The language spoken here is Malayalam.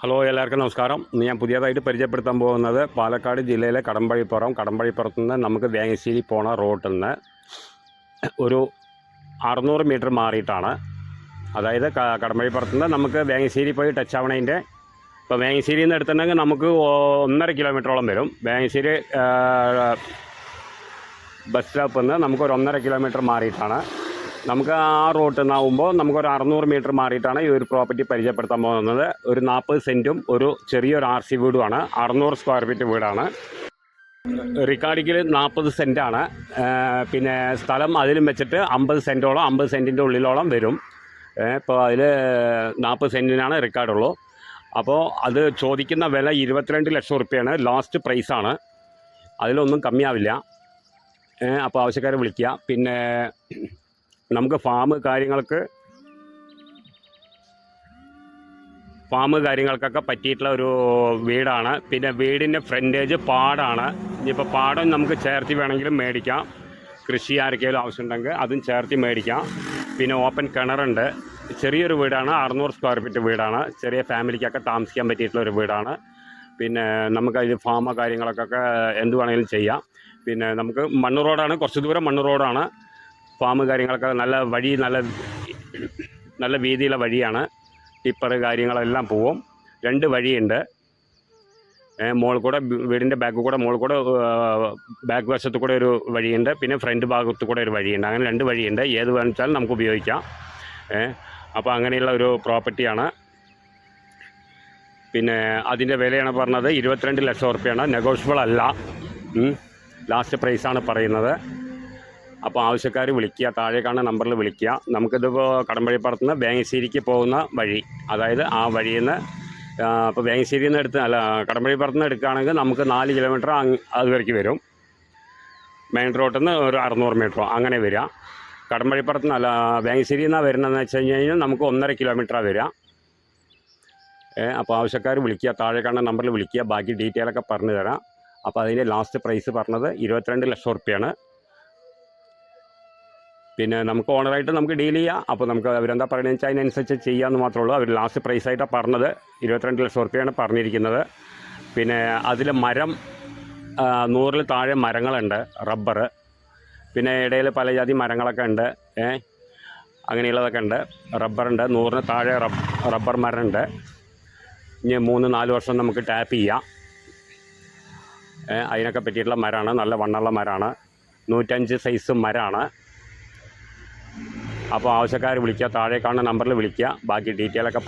ഹലോ എല്ലാവർക്കും നമസ്കാരം. ഞാൻ പുതിയതായിട്ട് പരിചയപ്പെടുത്താൻ പോകുന്നത് പാലക്കാട് ജില്ലയിലെ കടമ്പഴിപ്പുറം. കടമ്പഴിപ്പുറത്ത് നിന്ന് നമുക്ക് വേങ്ങശ്ശേരി പോണ റോട്ടിൽ നിന്ന് ഒരു അറുന്നൂറ് മീറ്റർ മാറിയിട്ടാണ്. അതായത് കടമ്പഴിപ്പുറത്ത് നിന്ന് നമുക്ക് വേങ്ങശ്ശേരി പോയി ടച്ച് ആവണതിന്റെ ഇപ്പോൾ വേങ്ങശ്ശേരിയിൽ നിന്ന് എടുത്തിട്ടുണ്ടെങ്കിൽ നമുക്ക് ഒന്നര കിലോമീറ്ററോളം വരും. വേങ്ങശ്ശേരി ബസ് സ്റ്റോപ്പിൽ നിന്ന് നമുക്ക് ഒരു ഒന്നര കിലോമീറ്റർ മാറിയിട്ടാണ്. നമുക്ക് ആ റൂട്ടിൽ നിന്നാവുമ്പോൾ നമുക്കൊരു അറുന്നൂറ് മീറ്റർ മാറിയിട്ടാണ് ഈ ഒരു പ്രോപ്പർട്ടി പരിചയപ്പെടുത്താൻ പോകുന്നത്. ഒരു നാൽപ്പത് സെന്റും ഒരു ചെറിയൊരു ആർ സി വീടുമാണ്. അറുന്നൂറ് സ്ക്വയർ ഫീറ്റ് വീടാണ്. റിക്കാർഡിക്കിൽ നാൽപ്പത് സെന്റാണ് പിന്നെ സ്ഥലം അതിലും വെച്ചിട്ട് അമ്പത് സെന്റോളം അമ്പത് സെന്റിന്റെ ഉള്ളിലോളം വരും. ഇപ്പോൾ അതിൽ നാൽപ്പത് സെന്റിനാണ് റിക്കാർഡുള്ളൂ. അപ്പോൾ അത് ചോദിക്കുന്ന വില ഇരുപത്തിരണ്ട് ലക്ഷം റുപ്യയാണ് ലാസ്റ്റ് പ്രൈസാണ്. അതിലൊന്നും കമ്മിയാവില്ല. അപ്പോൾ ആവശ്യക്കാരെ വിളിക്കുക. പിന്നെ നമുക്ക് ഫാം കാര്യങ്ങൾക്ക് ഫാം കാര്യങ്ങൾക്കൊക്കെ പറ്റിയിട്ടുള്ള ഒരു വീടാണ്. പിന്നെ വീടിന്റെ ഫ്രണ്ടേജ് പാടാണ്. ഇനിയിപ്പോൾ പാടം നമുക്ക് ചേർത്തി വേണമെങ്കിലും മേടിക്കാം. കൃഷി ആർക്കെങ്കിലും ആവശ്യമുണ്ടെങ്കിൽ അതും ചേർത്തി മേടിക്കാം. പിന്നെ ഓപ്പൺ കിണറുണ്ട്. ചെറിയൊരു വീടാണ്. അറുന്നൂറ് സ്ക്വയർ ഫീറ്റ് വീടാണ്. ചെറിയ ഫാമിലിക്കൊക്കെ താമസിക്കാൻ പറ്റിയിട്ടുള്ള ഒരു വീടാണ്. പിന്നെ നമുക്ക് അതിൽ ഫാമോ കാര്യങ്ങളൊക്കെ എന്ത് വേണമെങ്കിലും ചെയ്യാം. പിന്നെ നമുക്ക് മണ്ണ് റോഡാണ്. കുറച്ച് ദൂരം മണ്ണ് റോഡാണ്. ഫാം കാര്യങ്ങളൊക്കെ നല്ല വഴി നല്ല നല്ല വീതിയിലെ വഴിയാണ്. ടിപ്പർ കാര്യങ്ങളെല്ലാം പോവും. രണ്ട് വഴിയുണ്ട്. മോൾ കൂടെ വീടിന്റെ ബാക്ക് കൂടെ മോൾ കൂടെ ബാക്ക് വശത്ത് കൂടെ ഒരു വഴിയുണ്ട്. പിന്നെ ഫ്രണ്ട് ഭാഗത്ത് കൂടെ ഒരു വഴിയുണ്ട്. അങ്ങനെ രണ്ട് വഴിയുണ്ട്. ഏത് വേണിച്ചാലും നമുക്ക് ഉപയോഗിക്കാം. അപ്പോൾ അങ്ങനെയുള്ള ഒരു പ്രോപ്പർട്ടിയാണ് പിന്നെ അതിന്റെ വിലയാണ് പറഞ്ഞത് ഇരുപത്തിരണ്ട് ലക്ഷം ഉറുപ്പ്യാണ്. നെഗോഷ്യബിൾ അല്ല. ലാസ്റ്റ് പ്രൈസാണ് പറയുന്നത്. അപ്പോൾ ആവശ്യക്കാർ വിളിക്കുക താഴെ കാണുന്ന നമ്പറിൽ വിളിക്കുക. നമുക്കിതിപ്പോൾ കടമ്പഴിപ്പുറത്ത് നിന്ന് വേങ്ങശ്ശേരിക്ക് പോകുന്ന വഴി അതായത് ആ വഴിയിൽ നിന്ന് ഇപ്പോൾ വേങ്ങശ്ശേരിയിൽ നിന്ന് എടുത്ത് അല്ല കടമ്പഴിപ്പുറത്ത് നിന്ന് എടുക്കുകയാണെങ്കിൽ നമുക്ക് നാല് കിലോമീറ്റർ അതുവരേക്ക് വരും. മെയിൻ റോഡിൽ നിന്ന് ഒരു അറുന്നൂറ് മീറ്ററോ അങ്ങനെ വരിക. കടമ്പഴിപ്പുറത്ത് നിന്ന് അല്ല വേങ്ങശ്ശേരിയിൽ നിന്നാണ് വരുന്നതെന്ന് വെച്ച് കഴിഞ്ഞ് കഴിഞ്ഞാൽ നമുക്ക് ഒന്നര കിലോമീറ്ററാണ് വരിക. അപ്പോൾ ആവശ്യക്കാർ വിളിക്കുക താഴെ കാണുന്ന നമ്പറിൽ വിളിക്കുക ബാക്കി ഡീറ്റെയിലൊക്കെ പറഞ്ഞു തരാം അപ്പോൾ അതിന്റെ ലാസ്റ്റ് പ്രൈസ് പറഞ്ഞത് ഇരുപത്തിരണ്ട് ലക്ഷം റുപ്യാണ് പിന്നെ നമുക്ക് ഓണറായിട്ട് നമുക്ക് ഡീൽ ചെയ്യാം. അപ്പോൾ നമുക്ക് അവരെന്താ പറയുന്നത് വെച്ചാൽ അതിനനുസരിച്ച് ചെയ്യാമെന്ന് മാത്രമേ ഉള്ളൂ. അവർ ലാസ്റ്റ് പ്രൈസായിട്ടാണ് പറഞ്ഞത്. ഇരുപത്തിരണ്ട് ലക്ഷം റുപ്യയാണ് പറഞ്ഞിരിക്കുന്നത്. പിന്നെ അതിൽ മരം നൂറിൽ താഴെ മരങ്ങളുണ്ട്. റബ്ബർ പിന്നെ ഇടയിൽ പല ജാതി മരങ്ങളൊക്കെ ഉണ്ട്. ഏ? അങ്ങനെയുള്ളതൊക്കെ ഉണ്ട്. റബ്ബറുണ്ട്. നൂറിന് താഴെ റബ് റബ്ബർ മരമുണ്ട്. ഇനി മൂന്ന് നാല് വർഷം നമുക്ക് ടാപ്പ് ചെയ്യാം. അതിനൊക്കെ പറ്റിയിട്ടുള്ള മരമാണ് നല്ല വണ്ണമുള്ള മരമാണ് നൂറ്റഞ്ച് സൈസ് മരമാണ് അപ്പോൾ ആവശ്യക്കാർ വിളിക്കുക താഴെ കാണുന്ന നമ്പറിൽ വിളിക്കുക. ബാക്കി ഡീറ്റെയിൽ ഡീറ്റെയിലൊക്കെ